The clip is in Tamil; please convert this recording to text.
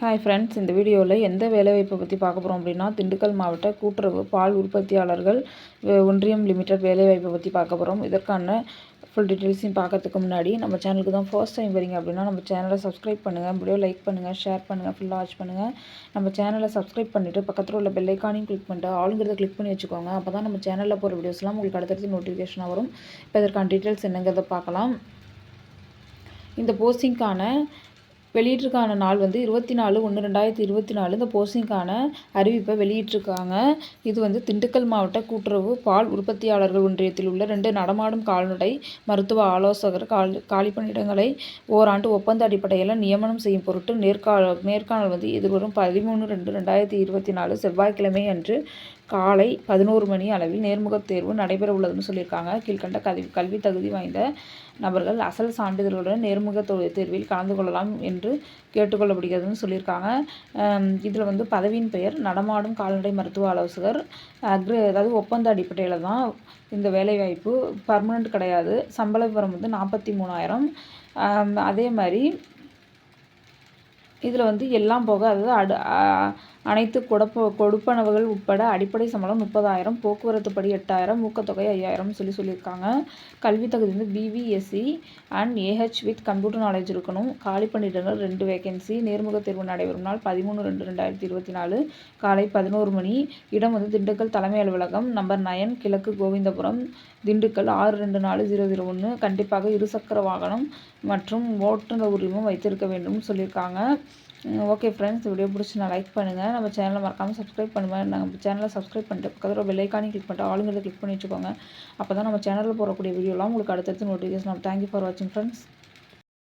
ஹாய் ஃப்ரெண்ட்ஸ் இந்த வீடியோவில் எந்த வேலைவாய்ப்பை பற்றி பார்க்க போகிறோம் அப்படின்னா திண்டுக்கல் மாவட்ட கூட்டுறவு பால் உற்பத்தியாளர்கள் ஒன்றியம் லிமிடெட் வேலைவாய்ப்பை பற்றி பார்க்க போகிறோம் இதற்கான ஃபுல் டீட்டெயில்ஸையும் பார்க்கறதுக்கு முன்னாடி நம்ம சேனலுக்கு தான் ஃபர்ஸ்ட் டைம் வரீங்க அப்படின்னா நம்ம சேனலை சப்ஸ்கிரைப் பண்ணுங்கள் வீடியோ லைக் பண்ணுங்கள் ஷேர் பண்ணுங்கள் ஃபுல்லாக வாட்ச் பண்ணுங்கள் நம்ம சேனலை சப்ஸ்கிரைப் பண்ணிவிட்டு பக்கத்தில் உள்ள பெல்லைக்கானையும் கிளிக் பண்ணிட்டு ஆளுங்கிறத கிளிக் பண்ணி வச்சுக்கோங்க. அப்போ தான் நம்ம சேனலில் போகிற வீடியோஸ்லாம் உங்களுக்கு அடுத்தடுத்து நோட்டிஃபிகேஷனாக வரும். இப்போ இதற்கான டீட்டெயில்ஸ் என்னங்கிறத பார்க்கலாம். இந்த போஸ்டிங்க்கான வெளியீட்டிற்கான நாள் வந்து இருபத்தி நாலு ஒன்று ரெண்டாயிரத்தி இருபத்தி நாலு இந்த போஸ்டிங்கான அறிவிப்பை வெளியிட்டிருக்காங்க. இது வந்து திண்டுக்கல் மாவட்ட கூட்டுறவு பால் உற்பத்தியாளர்கள் ஒன்றியத்தில் உள்ள ரெண்டு நடமாடும் கால்நடை மருத்துவ ஆலோசகர் கால் காலி பணியிடங்களை ஓராண்டு ஒப்பந்த அடிப்படையில் நியமனம் செய்யும் பொருட்டு நேர்கால நேர்காணல் வந்து எதிர்வரும் பதிமூணு ரெண்டு ரெண்டாயிரத்தி இருபத்தி நாலு செவ்வாய்க்கிழமை அன்று காலை பதினோரு மணி அளவில் நேர்முகத் தேர்வு நடைபெற உள்ளதுன்னு சொல்லியிருக்காங்க. கீழ்கண்ட கல்வி கல்வி தகுதி வாய்ந்த நபர்கள் அசல் சான்றிதழ்களுடன் நேர்முக தேர்வில் கலந்து கொள்ளலாம் என்று கேட்டுக்கொள்ளப்படுகிறதுன்னு சொல்லியிருக்காங்க. இதில் வந்து பதவியின் பெயர் நடமாடும் கால்நடை மருத்துவ ஆலோசகர் அக்ரி அதாவது ஒப்பந்த அடிப்படையில் தான் இந்த வேலைவாய்ப்பு. பர்மனெண்ட் கிடையாது. சம்பள விவரம் வந்து நாற்பத்தி மூணாயிரம். அதே மாதிரி இதில் வந்து எல்லாம் போக அதாவது அடு அனைத்து கொடுப்ப கொடுப்பனவுகள் உட்பட அடிப்படை சம்பளம் முப்பதாயிரம் போக்குவரத்து படி எட்டாயிரம் ஊக்கத்தொகை ஐயாயிரம் சொல்லி சொல்லியிருக்காங்க. கல்வி தகுதி வந்து BVSc and AH with computer knowledge இருக்கணும். காலி பணியிடங்கள் ரெண்டு வேகன்சி நேர்முக தேர்வு நடைபெறும் நாள் பதிமூணு ரெண்டு ரெண்டாயிரத்தி இருபத்தி நாலு காலை பதினோரு மணி. இடம் வந்து திண்டுக்கல் தலைமை அலுவலகம் நம்பர் நயன் கிழக்கு கோவிந்தபுரம். திண்டுக்கல் ஆறு ரெண்டு நாலு ஜீரோ ஜீரோ ஒன்று கண்டிப்பாக இருசக்கர வாகனம் மற்றும் ஓட்டுநர் உரிமம் வைத்திருக்க வேண்டும் சொல்லியிருக்காங்க. ஓகே ஃப்ரெண்ட்ஸ் வீடியோ பிடிச்சி நான் லைக் பண்ணுங்கள் நம்ம சேனலை மறக்காமல் சப்ஸ்கிரைப் பண்ணுவேன் நம்ம சேனலை சப்ஸ்கிரைப் பண்ணிட்டு பக்கத்தில் பெல் ஐக்கானே கிளிக் பண்ணிட்டு ஆளுங்கிறத கிளிக் பண்ணி வச்சுக்கோங்க. அப்போ தான் நம்ம சேனலில் போடக்கூடிய வீடியோலாம் உங்களுக்கு அடுத்தடுத்து நோட்டிஃபிகேஷன் தேங்க்யூ ஃபார் வாட்சிங் ஃப்ரெண்ட்ஸ்